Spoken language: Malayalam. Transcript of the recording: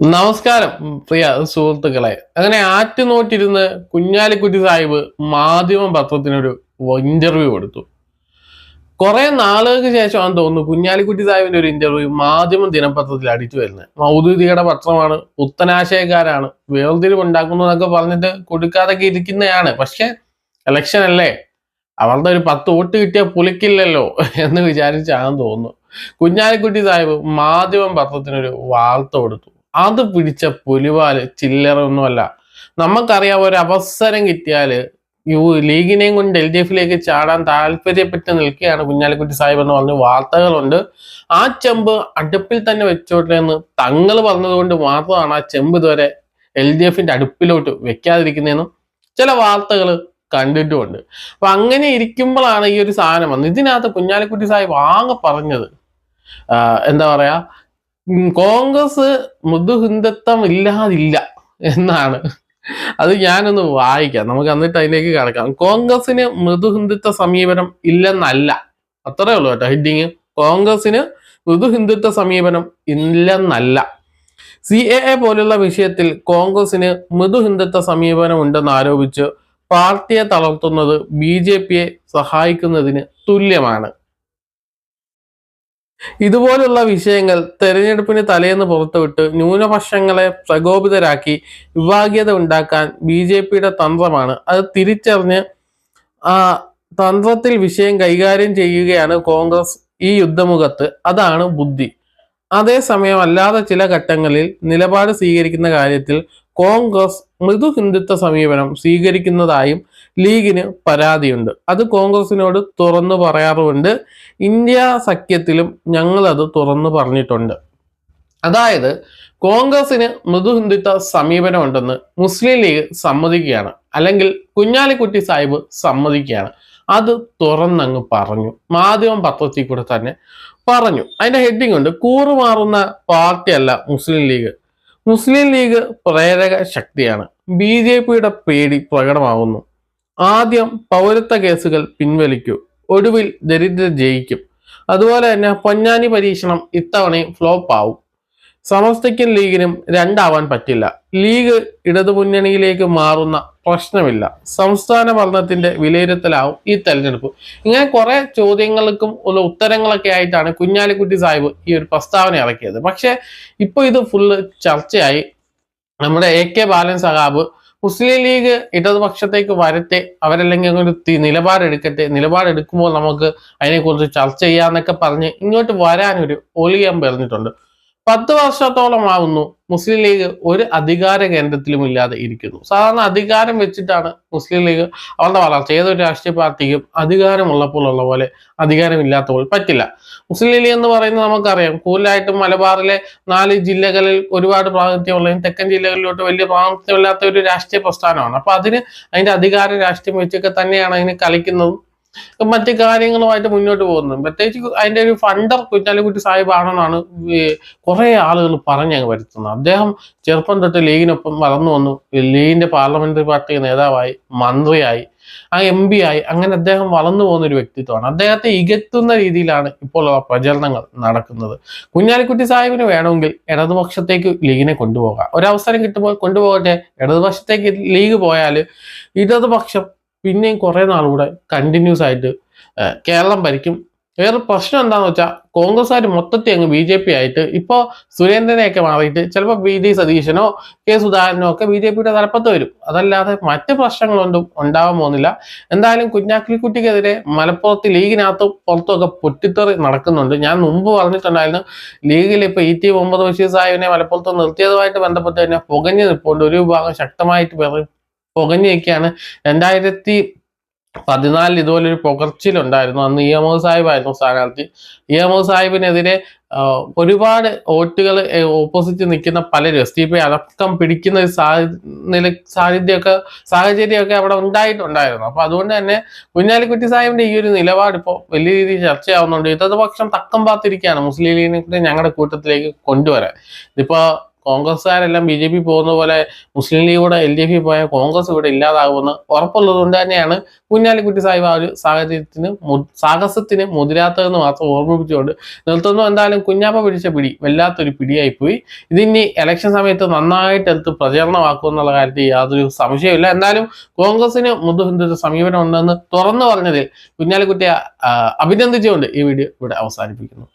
നമസ്കാരം പ്രിയ സുഹൃത്തുക്കളെ. അങ്ങനെ ആറ്റുനോട്ടിരുന്ന് കുഞ്ഞാലിക്കുട്ടി സാഹിബ് മാധ്യമ പത്രത്തിനൊരു ഇന്റർവ്യൂ കൊടുത്തു. കുറെ നാളുകൾക്ക് ശേഷമാണ് തോന്നുന്നു കുഞ്ഞാലിക്കുട്ടി സാഹിബിന്റെ ഒരു ഇന്റർവ്യൂ മാധ്യമ ദിനപത്രത്തിൽ അടിച്ചു വരുന്നത്. മൗദൂദിയുടെ പത്രമാണ് പുത്തനാശയക്കാരാണ് വേർതിരിവുണ്ടാക്കുന്നു എന്നൊക്കെ പറഞ്ഞിട്ട് കൊടുക്കാതൊക്കെ ഇരിക്കുന്നതാണ് പക്ഷെ ഇലക്ഷൻ അല്ലേ? അവരുടെ ഒരു പത്ത് വോട്ട് കിട്ടിയാൽ പുലിക്കില്ലല്ലോ എന്ന് വിചാരിച്ചാണെന്ന് തോന്നുന്നു. കുഞ്ഞാലിക്കുട്ടി സാഹിബ് മാധ്യമം പത്രത്തിനൊരു വാർത്ത കൊടുത്തു. അത് പിടിച്ച പുലിവാൽ ചില്ലറ ഒന്നുമല്ല. നമുക്കറിയാം ഒരു അവസരം കിട്ടിയാൽ യു ലീഗിനെയും കൊണ്ട് എൽ ഡി എഫിലേക്ക് ചാടാൻ താല്പര്യപ്പെട്ട് നിൽക്കുകയാണ് കുഞ്ഞാലിക്കുട്ടി സാഹിബ് എന്ന് പറഞ്ഞ വാർത്തകളുണ്ട്. ആ ചെമ്പ് അടുപ്പിൽ തന്നെ വെച്ചോട്ടെ എന്ന് തങ്ങൾ പറഞ്ഞതുകൊണ്ട് മാത്രമാണ് ആ ചെമ്പ് ഇതുവരെ എൽ ഡി എഫിന്റെ അടുപ്പിലോട്ട് വെക്കാതിരിക്കുന്നതെന്നും ചില വാർത്തകൾ കണ്ടിട്ടുമുണ്ട്. അപ്പൊ അങ്ങനെ ഇരിക്കുമ്പോഴാണ് ഈ ഒരു സാധനം വന്നത്. ഇതിനകത്ത് കുഞ്ഞാലിക്കുട്ടി സാഹിബ് ആകെ പറഞ്ഞത് എന്താ പറയാ കോൺഗ്രസ് മൃദുഹിന്ദുത്വം ഇല്ലാതില്ല എന്നാണ്. അത് ഞാനൊന്ന് വായിക്കാം. നമുക്ക് എന്നിട്ട് അതിലേക്ക് കിടക്കാം. കോൺഗ്രസിന് മൃദുഹിന്ദുത്വ സമീപനം ഇല്ലെന്നല്ല. അത്രേ ഉള്ളൂ കേട്ടോ ഹെഡിങ്. കോൺഗ്രസിന് മൃദുഹിന്ദുത്വ സമീപനം ഇല്ലെന്നല്ല. സി എ എ പോലുള്ള വിഷയത്തിൽ കോൺഗ്രസിന് മൃദുഹിന്ദുത്വ സമീപനം ഉണ്ടെന്ന് ആരോപിച്ച് പാർട്ടിയെ തളർത്തുന്നത് ബി ജെ പിയെ സഹായിക്കുന്നതിന് തുല്യമാണ്. ഇതുപോലുള്ള വിഷയങ്ങൾ തെരഞ്ഞെടുപ്പിന് തലേന്ന് പുറത്തുവിട്ട് ന്യൂനപക്ഷങ്ങളെ പ്രകോപിതരാക്കി വിഭാഗീയത ഉണ്ടാക്കാൻ ബി ജെ പിയുടെ തന്ത്രമാണ്. അത് തിരിച്ചറിഞ്ഞ് ആ തന്ത്രത്തിൽ വിഷയം കൈകാര്യം ചെയ്യുകയാണ് കോൺഗ്രസ് ഈ യുദ്ധമുഖത്ത്. അതാണ് ബുദ്ധി. അതേസമയം അല്ലാതെ ചില ഘട്ടങ്ങളിൽ നിലപാട് സ്വീകരിക്കുന്ന കാര്യത്തിൽ കോൺഗ്രസ് മൃദു ഹിന്ദുത്വ സമീപനം സ്വീകരിക്കുന്നതായും ലീഗിന് പരാതിയുണ്ട്. അത് കോൺഗ്രസിനോട് തുറന്നു പറയാറുമുണ്ട്. ഇന്ത്യ സഖ്യത്തിലും ഞങ്ങളത് തുറന്നു പറഞ്ഞിട്ടുണ്ട്. അതായത് കോൺഗ്രസിന് മൃദു സമീപനമുണ്ടെന്ന് മുസ്ലിം ലീഗ് സമ്മതിക്കുകയാണ്. അല്ലെങ്കിൽ കുഞ്ഞാലിക്കുട്ടി സാഹിബ് സമ്മതിക്കുകയാണ്. അത് തുറന്നങ്ങ് പറഞ്ഞു. മാധ്യമം പത്രത്തിൽ കൂടെ തന്നെ പറഞ്ഞു. അതിന്റെ ഹെഡിങ് ഉണ്ട്. കൂറുമാറുന്ന പാർട്ടിയല്ല മുസ്ലിം ലീഗ്. മുസ്ലിം ലീഗ് പ്രേരക ശക്തിയാണ്. ബി ജെ പിയുടെ പേടി പ്രകടമാകുന്നു ആദ്യം പൗരത്വ കേസുകൾ പിൻവലിക്കൂ. ഒടുവിൽ ദരിദ്രർ ജയിക്കും. അതുപോലെ തന്നെ പൊന്നാനി പരീക്ഷണം ഇത്തവണയും ഫ്ലോപ്പ് ആവും. സമസ്തയ്ക്കും ലീഗിനും രണ്ടാവാൻ പറ്റില്ല. ലീഗ് ഇടതുമുന്നണിയിലേക്ക് മാറുന്ന പ്രശ്നമില്ല. സംസ്ഥാന ഭരണത്തിന്റെ വിലയിരുത്തലാവും ഈ തെരഞ്ഞെടുപ്പ്. ഇങ്ങനെ കുറെ ചോദ്യങ്ങൾക്കും ഉള്ള ഉത്തരങ്ങളൊക്കെ ആയിട്ടാണ് കുഞ്ഞാലിക്കുട്ടി സാഹിബ് ഈ ഒരു പ്രസ്താവന ഇറക്കിയത്. പക്ഷെ ഇപ്പൊ ഇത് ഫുള്ള് ചർച്ചയായി. നമ്മുടെ A K Balan സഹാബ് Muslim league ഇടതുപക്ഷത്തേക്ക് വരട്ടെ അവരല്ലെങ്കിൽ തി- നിലപാടെടുക്കട്ടെ. നിലപാടെടുക്കുമ്പോൾ നമുക്ക് അതിനെക്കുറിച്ച് ചർച്ച ചെയ്യാന്നൊക്കെ പറഞ്ഞ് ഇങ്ങോട്ട് വരാനൊരു ഒളിയാൻ പറഞ്ഞിട്ടുണ്ട്. പത്ത് വർഷത്തോളമാവുന്നു മുസ്ലിം ലീഗ് ഒരു അധികാര കേന്ദ്രത്തിലും ഇല്ലാതെ ഇരിക്കുന്നു. സാധാരണ അധികാരം വെച്ചിട്ടാണ് മുസ്ലിം ലീഗ് അവരുടെ വളർച്ച. ഏതൊരു രാഷ്ട്രീയ പാർട്ടിക്കും അധികാരമുള്ളപ്പോൾ ഉള്ള പോലെ അധികാരമില്ലാത്തപ്പോൾ പറ്റില്ല. മുസ്ലിം ലീഗ് എന്ന് പറയുന്നത് നമുക്കറിയാം. കൂടുതലായിട്ടും മലബാറിലെ നാല് ജില്ലകളിൽ ഒരുപാട് പ്രാതിനിധ്യമുള്ളതും തെക്കൻ ജില്ലകളിലോട്ട് വലിയ പ്രാതിനിധ്യമില്ലാത്ത ഒരു രാഷ്ട്രീയ പ്രസ്ഥാനമാണ്. അപ്പൊ അതിന് അതിന്റെ അധികാര രാഷ്ട്രീയം വെച്ചൊക്കെ തന്നെയാണ് അതിന് കളിക്കുന്നതും മറ്റു കാര്യങ്ങളുമായിട്ട് മുന്നോട്ട് പോകുന്നത്. പ്രത്യേകിച്ച് അതിന്റെ ഒരു ഫണ്ടർ കുഞ്ഞാലിക്കുട്ടി സാഹിബ് ആണെന്നാണ് കുറെ ആളുകൾ പറഞ്ഞങ്ങ് വരുത്തുന്നത്. അദ്ദേഹം ചെറുപ്പം തൊട്ട് ലീഗിനൊപ്പം വളർന്നു വന്നു. ലീഗിന്റെ പാർലമെന്ററി പാർട്ടി നേതാവായി മന്ത്രിയായി ആ എം പി ആയി. അങ്ങനെ അദ്ദേഹം വളർന്നു പോകുന്ന ഒരു വ്യക്തിത്വമാണ്. അദ്ദേഹത്തെ ഇകത്തുന്ന രീതിയിലാണ് ഇപ്പോൾ ആ പ്രചരണങ്ങൾ നടക്കുന്നത്. കുഞ്ഞാലിക്കുട്ടി സാഹിബിന് വേണമെങ്കിൽ ഇടതുപക്ഷത്തേക്ക് ലീഗിനെ കൊണ്ടുപോകാം. ഒരവസരം കിട്ടുമ്പോൾ കൊണ്ടുപോകട്ടെ. ഇടതുപക്ഷത്തേക്ക് ലീഗ് പോയാൽ ഇടതുപക്ഷം പിന്നെയും കുറേ നാളുകൂടെ കണ്ടിന്യൂസ് ആയിട്ട് കേരളം ഭരിക്കും. വേറെ പ്രശ്നം എന്താണെന്ന് വെച്ചാൽ കോൺഗ്രസ്സുകാർ മൊത്തത്തിൽ അങ്ങ് ബി ജെ പി ആയിട്ട് ഇപ്പോൾ സുരേന്ദ്രനെയൊക്കെ മാറിയിട്ട് ചിലപ്പോൾ ബി ഡി സതീശനോ കെ സുധാകരനോ ഒക്കെ ബി ജെ പിയുടെ തലപ്പത്ത് വരും. അതല്ലാതെ മറ്റ് പ്രശ്നങ്ങളൊന്നും ഉണ്ടാവാൻ പോകുന്നില്ല. എന്തായാലും കുഞ്ഞാക്കിളിക്കുട്ടിക്കെതിരെ മലപ്പുറത്ത് ലീഗിനകത്തും പുറത്തുമൊക്കെ പൊട്ടിത്തെറി നടക്കുന്നുണ്ട്. ഞാൻ മുമ്പ് പറഞ്ഞിട്ടുണ്ടായിരുന്നു ലീഗിൽ ഇപ്പൊ ഇ ടി മുഹമ്മദ് ബഷീർ സാഹിബിനെ മലപ്പുറത്ത് നിർത്തിയതുമായിട്ട് ബന്ധപ്പെട്ട് തന്നെ പുകഞ്ഞു നിൽപ്പുണ്ട് ഒരു വിഭാഗം ശക്തമായിട്ട് പറ- പുകഞ്ഞു നിൽക്കുകയാണ് രണ്ടായിരത്തി പതിനാലിൽ ഇതുപോലെ ഒരു പുകർച്ചിലുണ്ടായിരുന്നു അന്ന് ഇ. എം. സാഹിബായിരുന്നു സ്ഥാനാർത്ഥി. ഇ. എം. സാഹിബിനെതിരെ ഒരുപാട് വോട്ടുകൾ ഓപ്പോസിറ്റ് നിൽക്കുന്ന പലരും എസ് ടി പി അടക്കം പിടിക്കുന്ന നില സാന്നിധ്യമൊക്കെ സാഹചര്യമൊക്കെ അവിടെ ഉണ്ടായിട്ടുണ്ടായിരുന്നു. അപ്പൊ അതുകൊണ്ട് തന്നെ കുഞ്ഞാലിക്കുട്ടി സാഹിബിന്റെ ഈ ഒരു നിലപാട് ഇപ്പോൾ വലിയ രീതിയിൽ ചർച്ചയാവുന്നുണ്ട്. ഇടതുപക്ഷം തക്കം പാത്തിരിക്കുകയാണ് മുസ്ലിം ലീഗിനെ ഞങ്ങളുടെ കൂട്ടത്തിലേക്ക് കൊണ്ടുവരാൻ. ഇതിപ്പോ കോൺഗ്രസ്സുകാരെല്ലാം ബി ജെ പി പോകുന്ന പോലെ മുസ്ലിം ലീഗ് കൂടെ എൽ ഡി എഫിൽ പോയാൽ കോൺഗ്രസ് ഇവിടെ ഇല്ലാതാകുമെന്ന് ഉറപ്പുള്ളത് കൊണ്ട് തന്നെയാണ് കുഞ്ഞാലിക്കുട്ടി സാഹിബ് ആ ഒരു സാഹചര്യത്തിന് സാഹസത്തിന് മുതിരാത്തതെന്ന് മാത്രം ഓർമ്മിപ്പിച്ചുകൊണ്ട് നിർത്തുന്നു. എന്തായാലും കുഞ്ഞാപ്പ പിടിച്ച പിടി വല്ലാത്തൊരു പിടിയായിപ്പോയി. ഇതിനി ഇലക്ഷൻ സമയത്ത് നന്നായിട്ട് എടുത്ത് പ്രചരണമാക്കും എന്നുള്ള കാര്യത്തിൽ യാതൊരു സംശയമില്ല എന്തായാലും കോൺഗ്രസിന് മുതുഹിന്ദു സമീപനം ഉണ്ടെന്ന് തുറന്നു പറഞ്ഞതിൽ കുഞ്ഞാലിക്കുട്ടിയെ അഭിനന്ദിച്ചുകൊണ്ട് ഈ വീഡിയോ ഇവിടെ അവസാനിപ്പിക്കുന്നു.